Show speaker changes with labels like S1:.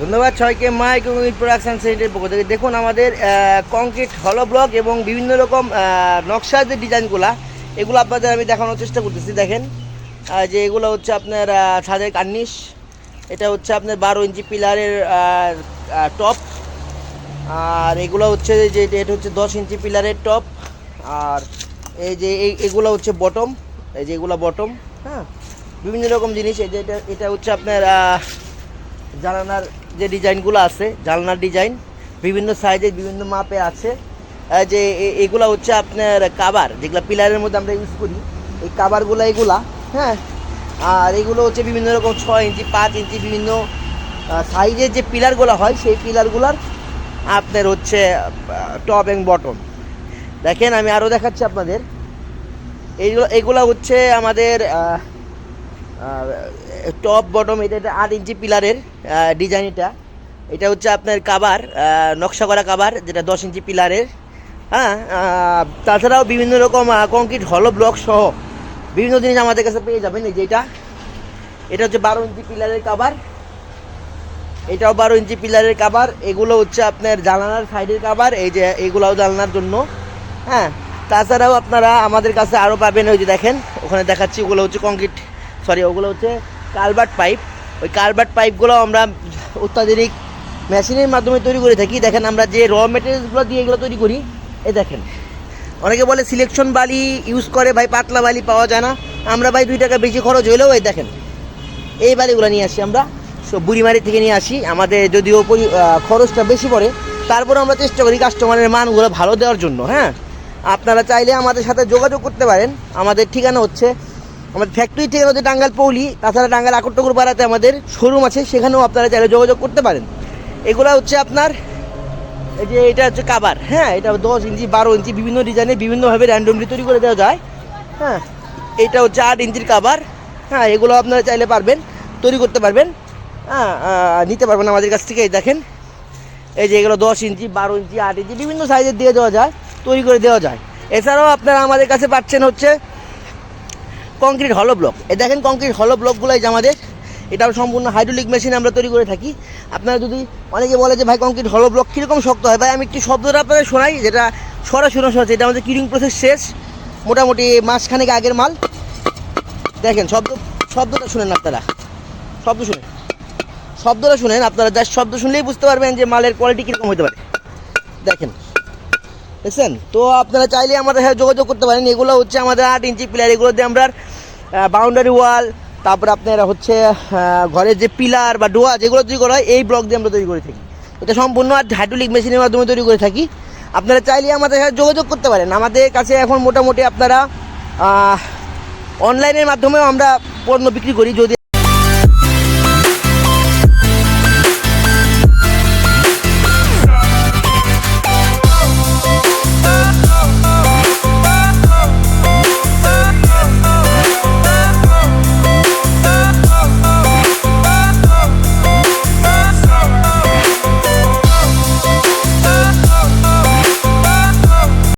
S1: ধন্যবাদ সবাইকে মাইক এবং প্রোডাকশান সেন্টারের পক্ষ থেকে। দেখুন আমাদের কংক্রিট হলো ব্লক এবং বিভিন্ন রকম নকশার যে ডিজাইনগুলো, এগুলো আপনাদের আমি দেখানোর চেষ্টা করতেছি। দেখেন যে এগুলো হচ্ছে আপনার ছাদের কার্নিশ, এটা হচ্ছে আপনার বারো ইঞ্চি পিলারের টপ, আর এগুলো হচ্ছে যে, এটা হচ্ছে দশ ইঞ্চি পিলারের টপ, আর এই যে এগুলো হচ্ছে বটম এই যে এগুলো বটম হ্যাঁ? বিভিন্ন রকম জিনিস, এই যে এটা এটা হচ্ছে আপনার আহ, জানালার যে ডিজাইনগুলো আছে জানলার ডিজাইন বিভিন্ন সাইজের বিভিন্ন মাপে আছে। যে এগুলা হচ্ছে আপনার কাবার যেগুলো পিলারের মধ্যে আমরা ইউজ করি। এই কাবারগুলো এগুলা হ্যাঁ? আর এগুলো হচ্ছে বিভিন্ন রকম ছয় ইঞ্চি পাঁচ ইঞ্চি বিভিন্ন সাইজের যে পিলারগুলো হয় সেই পিলারগুলার আপনার হচ্ছে টপ এবং বটম দেখেন আমি আরও দেখাচ্ছি আপনাদের। এইগুলো এগুলো হচ্ছে আমাদের টপ বটম এটা এটা আট ইঞ্চি পিলারের ডিজাইন এটা। এটা হচ্ছে আপনার কাবার নকশা করা কাবার যেটা দশ ইঞ্চি পিলারের। হ্যাঁ তাছাড়াও বিভিন্ন রকম কংক্রিট হলো ব্লক সহ বিভিন্ন জিনিস আমাদের কাছে পেয়ে যাবেন, এই যে এটা। এটা হচ্ছে বারো ইঞ্চি পিলারের কাবার এটাও বারো ইঞ্চি পিলারের কাবার এগুলো হচ্ছে আপনার জানালার সাইডের কাবার এই যে এগুলাও জানলার জন্য। হ্যাঁ তাছাড়াও আপনারা আমাদের কাছে আরও পাবেন, ওই যে দেখেন, ওখানে দেখাচ্ছি, ওগুলো হচ্ছে কংক্রিট সরি, ওগুলো হচ্ছে কালবার্ট পাইপ। ওই কালবার্ট পাইপগুলো আমরা অত্যাধুনিক মেশিনের মাধ্যমে তৈরি করে থাকি। দেখেন আমরা যে র মেটেরিয়ালসগুলো দিয়ে এগুলো তৈরি করি, এই দেখেন। অনেকে বলে সিলেকশন বালি ইউজ করে, ভাই পাতলা বালি পাওয়া যায় না। আমরা ভাই দুই টাকা বেশি খরচ হইলেও এই দেখেন, এই বালিগুলো নিয়ে আসি আমরা। সব বুড়িমারি থেকে নিয়ে আসি। আমাদের যদিও খরচটা বেশি পড়ে, তারপরে আমরা চেষ্টা করি কাস্টমারের মানগুলো ভালো দেওয়ার জন্য হ্যাঁ? আপনারা চাইলে আমাদের সাথে যোগাযোগ করতে পারেন। আমাদের ঠিকানা হচ্ছে আমাদের ফ্যাক্টরি ঠিকানা হচ্ছে টাঙ্গাল পৌলি, তাছাড়া টাঙ্গাল আকট্টকুর পাড়াতে আমাদের শোরুম আছে, সেখানেও আপনারা চাইলে যোগাযোগ করতে পারেন। এগুলো হচ্ছে আপনার, এই যে এটা হচ্ছে কাবার হ্যাঁ এটা দশ ইঞ্চি, বারো ইঞ্চি, বিভিন্ন ডিজাইনে বিভিন্নভাবে র্যান্ডমলি তৈরি করে দেওয়া যায়। হ্যাঁ এটা হচ্ছে আট ইঞ্চির কাবার হ্যাঁ এগুলো আপনারা চাইলে পারবেন, তৈরি করতে পারবেন। হ্যাঁ নিতে পারবেন আমাদের কাছ থেকে, এই দেখেন। এই যে এগুলো দশ ইঞ্চি, বারো ইঞ্চি, আট ইঞ্চি, বিভিন্ন সাইজের দিয়ে দেওয়া যায়, তৈরি করে দেওয়া যায়। এছাড়াও আপনারা আমাদের কাছে পাচ্ছেন হচ্ছে কংক্রিট হলো ব্লক এই দেখেন কংক্রিট হলো ব্লকগুলো এই যে আমাদের, এটাও সম্পূর্ণ হাইড্রোলিক মেশিন আমরা তৈরি করে থাকি। আপনারা যদি অনেকে বলে যে, ভাই কংক্রিট হলো ব্লক কীরকম শক্ত হয়? ভাই, আমি একটি শব্দটা আপনাদের শোনাই, যেটা সরাসরি শোনাচ্ছে এটা আমাদের কিরিং প্রসেস শেষ, মোটামুটি মাসখানেক আগের মাল। দেখেন, শব্দ, শব্দটা শুনেন আপনারা। শব্দ শুনেন। শব্দটা শুনেন, আপনারা জাস্ট শব্দ শুনলেই বুঝতে পারবেন যে মালের কোয়ালিটি কীরকম হতে পারে। দেখেন, দেখছেন? তো আপনারা চাইলে আমাদের সাথে যোগাযোগ করতে পারেন। এগুলো হচ্ছে আমাদের আট ইঞ্চি প্লেয়ার এগুলো দিয়ে আমরা বাউন্ডারি ওয়াল তারপরে আপনার হচ্ছে ঘরের যে পিলার বা ডোয়া যেগুলো তৈরি করা হয়, এই ব্লক দিয়ে আমরা তৈরি করে থাকি। এটা সম্পূর্ণ আর হাইড্রোলিক মেশিনের মাধ্যমে তৈরি করে থাকি। আপনারা চাইলে আমাদের সাথে যোগাযোগ করতে পারেন। আমাদের কাছে এখন মোটামুটি আপনারা অনলাইনের মাধ্যমেও আমরা পণ্য বিক্রি করি। যদি